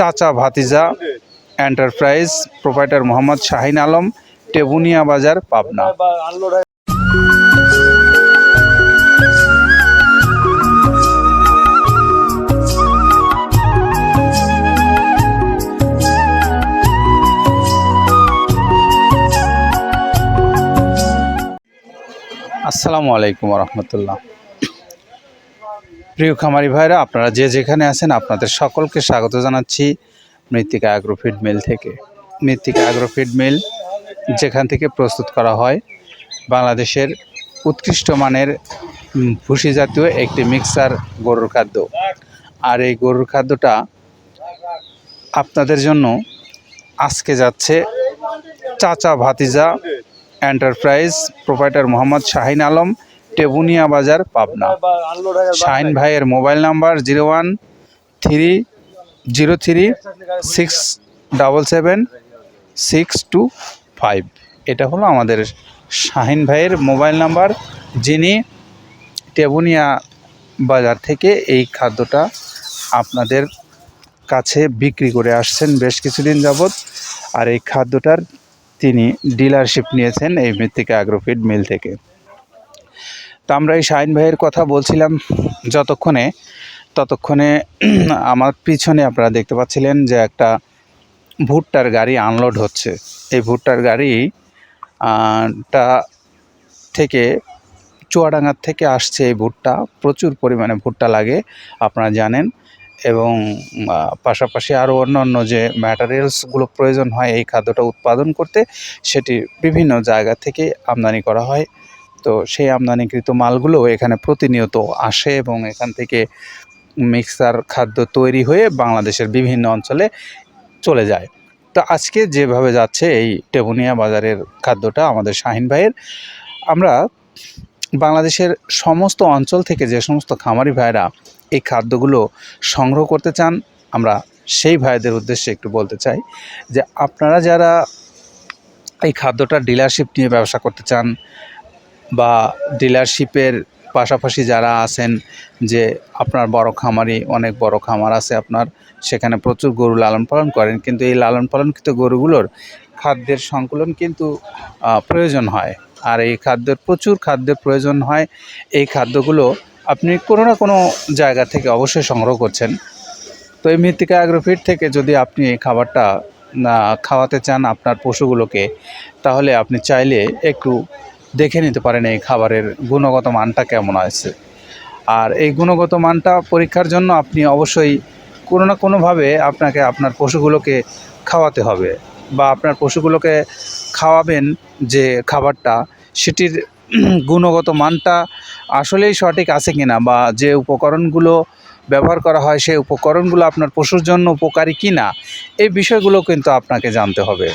Chacha Bhatija enterprise proprietor Mohammad Shahin Alam Tebunia Bazar Pabna. আসসালামু আলাইকুম রহমতুল্লাহ। প্রিয় খামারি ভাইরা, আপনারা যে যেখানে আছেন আপনাদের সকলকে স্বাগত জানাচ্ছি মৃত্তিকা অ্যাগ্রোফিড মিল থেকে। মৃত্তিকা অ্যাগ্রোফিড মিল যেখান থেকে প্রস্তুত করা হয় বাংলাদেশের উৎকৃষ্ট মানের ভুসি জাতীয় একটি মিক্সার গরুর খাদ্য। আর এই গরুর খাদ্যটা আপনাদের জন্য আজকে যাচ্ছে চাচা ভাতিজা এন্টারপ্রাইজ প্রোপাইটার মোহাম্মদ শাহিন আলম টেবুনিয়া বাজার, পাবনা। শাহিন ভাইয়ের mobile number zero one three zero three six double seven six two five. এটা হলো আমাদের শাহিন ভাইয়ের মোবাইল নাম্বার, যিনি টেবুনিয়া বাজার থেকে এই খাদ্যটা আপনাদের কাছে বিক্রি করে আসছেন বেশ কিছুদিন যাবৎ। আর এই খাদ্যটার তিনি ডিলারশিপ নিয়েছেন এই মৃত্তিকা অ্যাগ্রোফিড মিল থেকে। তো আমরা এই শাহিন ভাইয়ের কথা বলছিলাম যতক্ষণে, ততক্ষণে আমার পিছনে আপনারা দেখতে পাচ্ছিলেন যে একটা ভুট্টার গাড়ি আনলোড হচ্ছে। এই ভুট্টার গাড়ি টা থেকে, চুয়াডাঙ্গার থেকে আসছে এই ভুট্টা। প্রচুর পরিমাণে ভুট্টা লাগে, আপনারা জানেন। এবং পাশাপাশি আরও অন্য অন্য যে ম্যাটারিয়ালসগুলো প্রয়োজন হয় এই খাদ্যটা উৎপাদন করতে, সেটি বিভিন্ন জায়গা থেকে আমদানি করা হয়। তো সেই আমদানিকৃত মালগুলো এখানে প্রতিনিয়ত আসে এবং এখান থেকে মিক্সার খাদ্য তৈরি হয়ে বাংলাদেশের বিভিন্ন অঞ্চলে চলে যায়। তো আজকে যেভাবে যাচ্ছে এই টেবুনিয়া বাজারের খাদ্যটা আমাদের শাহিন ভাইয়ের, আমরা বাংলাদেশের সমস্ত অঞ্চল থেকে যে সমস্ত খামারি ভাইরা এই খাদ্যগুলো সংগ্রহ করতে চান, আমরা সেই ভাইদের উদ্দেশ্যে একটু বলতে চাই যে আপনারা যারা এই খাদ্যটা ডিলারশিপ নিয়ে ব্যবসা করতে চান বা ডিলারশিপের পাশাপাশি যারা আছেন যে আপনার বড় খামারি, অনেক বড় খামার আছে আপনার, সেখানে প্রচুর গরু লালন পালন করেন। কিন্তু এই লালন পালনকৃত গরুগুলোর খাদ্যের সংকুলন কিন্তু প্রয়োজন হয়। আর এই খাদ্যের, প্রচুর খাদ্যের প্রয়োজন হয়। এই খাদ্যগুলো আপনি কোনো না কোনো জায়গা থেকে অবশ্যই সংগ্রহ করছেন। তো এই মৃত্তিকা অ্যাগ্রোফিট থেকে যদি আপনি এই খাবারটা খাওয়াতে চান আপনার পশুগুলোকে, তাহলে আপনি চাইলে একটু দেখে নিতে পারেন এই খাবারের গুণগত মানটা কেমন আছে। আর এই গুণগত মানটা পরীক্ষার জন্য আপনি অবশ্যই কোনো না কোনোভাবে আপনাকে আপনার পশুগুলোকে খাওয়াতে হবে বা আপনার পশুগুলোকে খাওয়াবেন যে খাবারটা, সেটির গুণগত মানটা আসলেই সঠিক আছে কিনা বা যে উপকরণগুলো ব্যবহার করা হয়, সেই উপকরণগুলো আপনার পশুর জন্য উপকারী কিনা, এই বিষয়গুলো কিন্তু আপনাকে জানতে হবে।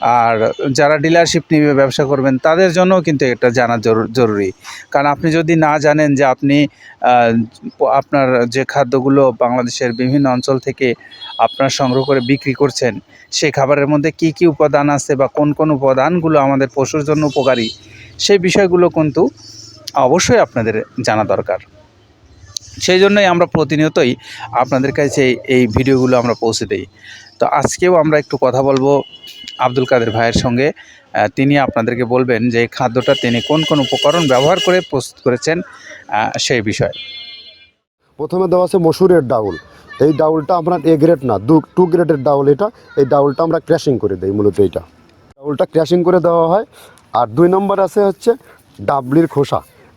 আর যারা ডিলারশিপ নিয়ে ব্যবসা করবেন, তাদের জন্য কিন্তু এটা জানা জরু- জরুরি। কারণ আপনি যদি না জানেন যে আপনি আপনার যে খাদ্যগুলো বাংলাদেশের বিভিন্ন অঞ্চল থেকে আপনার সংগ্রহ করে বিক্রি করছেন, সেই খাবারের মধ্যে কি কি উপাদান আছে বা কোন কোন উপাদানগুলো আমাদের পশুর জন্য উপকারী, সেই বিষয়গুলো কিন্তু অবশ্যই আপনাদের জানা দরকার। সেই জন্যই আমরা প্রতিনিয়তই আপনাদের কাছে এই ভিডিওগুলো আমরা পৌঁছে দিই। তো আজকেও আমরা একটু কথা বলব আব্দুল কাদের ভাইয়ের সঙ্গে তিনি আপনাদেরকে বলবেন যে খাদ্যটা তিনি কোন কোন উপকরণ ব্যবহার করে প্রস্তুত করেছেন সেই বিষয়ে। প্রথমে দেওয়া আছে মসুরের ডাউল। এই ডাউলটা আপনার এ গ্রেড না, দু, টু গ্রেডের ডাউল এটা। এই ডাউলটা আমরা ক্র্যাশিং করে দিই মূলত এইটা। ডাউলটা ক্র্যাশিং করে দেওয়া হয়। আর দুই নম্বর আছে হচ্ছে ডাবলির খোসা।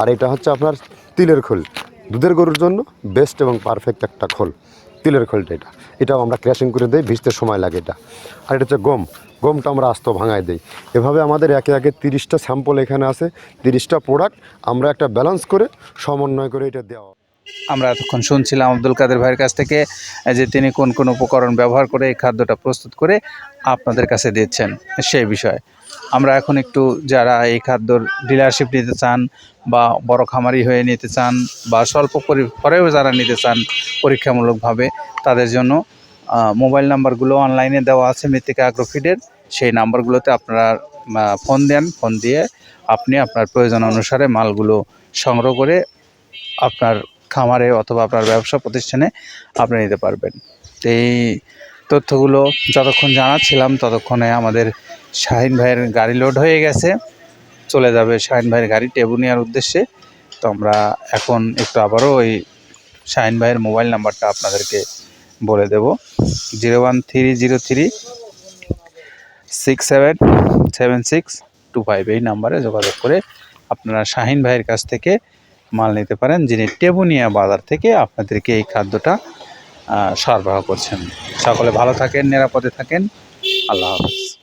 আর এটা হচ্ছে আপনার তিলের খোল। দুধের গরুর জন্য বেস্ট এবং পারফেক্ট একটা খোল। তিলের খোলটা এটা। এটাও আমরা ক্র্যাশিং করে দিই, ভিজতে সময় লাগে এটা। আর এটা হচ্ছে গম। গমটা আমরা আস্ত ভাঙায় দিই। এভাবে আমাদের একে একে তিরিশটা স্যাম্পল এখানে আছে, তিরিশটা প্রোডাক্ট আমরা একটা ব্যালেন্স করে সমন্বয় করে এটা দেওয়া। আমরা এতক্ষণ শুনছিলাম আব্দুল কাদের ভাইয়ের কাছ থেকে, যে তিনি কোন কোন উপকরণ ব্যবহার করে এই খাদ্যটা প্রস্তুত করে আপনাদের কাছে দিচ্ছেন সেই বিষয়ে। আমরা এখন একটু যারা এই খাদ্যর ডিলারশিপ নিতে চান বা বড় খামারি হয়ে নিতে চান বা স্বল্প পরেও যারা নিতে চান পরীক্ষামূলকভাবে, তাদের জন্য মোবাইল নাম্বারগুলো অনলাইনে দেওয়া আছে মৃত্তিকা আগ্রোফিডের সেই নাম্বারগুলোতে আপনারা ফোন দেন, ফোন দিয়ে আপনি আপনার প্রয়োজন অনুসারে মালগুলো সংগ্রহ করে আপনার খামারে অথবা আপনার ব্যবসা প্রতিষ্ঠানে আপনি নিতে পারবেন। এই তথ্যগুলো যতক্ষণ জানাচ্ছিলাম ততক্ষণে আমাদের শাহিন ভাইয়ের গাড়ি লোড হয়ে গেছে, চলে যাবে শাহিন ভাইয়ের গাড়ি টেবুনিয়ার উদ্দেশ্যে। তো আমরা এখন একটু আবারও ওই শাহিন ভাইয়ের মোবাইল নাম্বারটা আপনাদেরকে বলে দেব। Zero one three zero three six seven seven six two five এই নাম্বারে যোগাযোগ করে আপনারা শাহিন ভাইয়ের কাছ থেকে মাল নিতে পারেন, যিনি টেবুনিয়া বাজার থেকে আপনাদেরকে এই খাদ্যটা সরবরাহ করছেন। সকলে ভালো থাকেন, নিরাপদে থাকেন। আল্লাহ হাফেজ।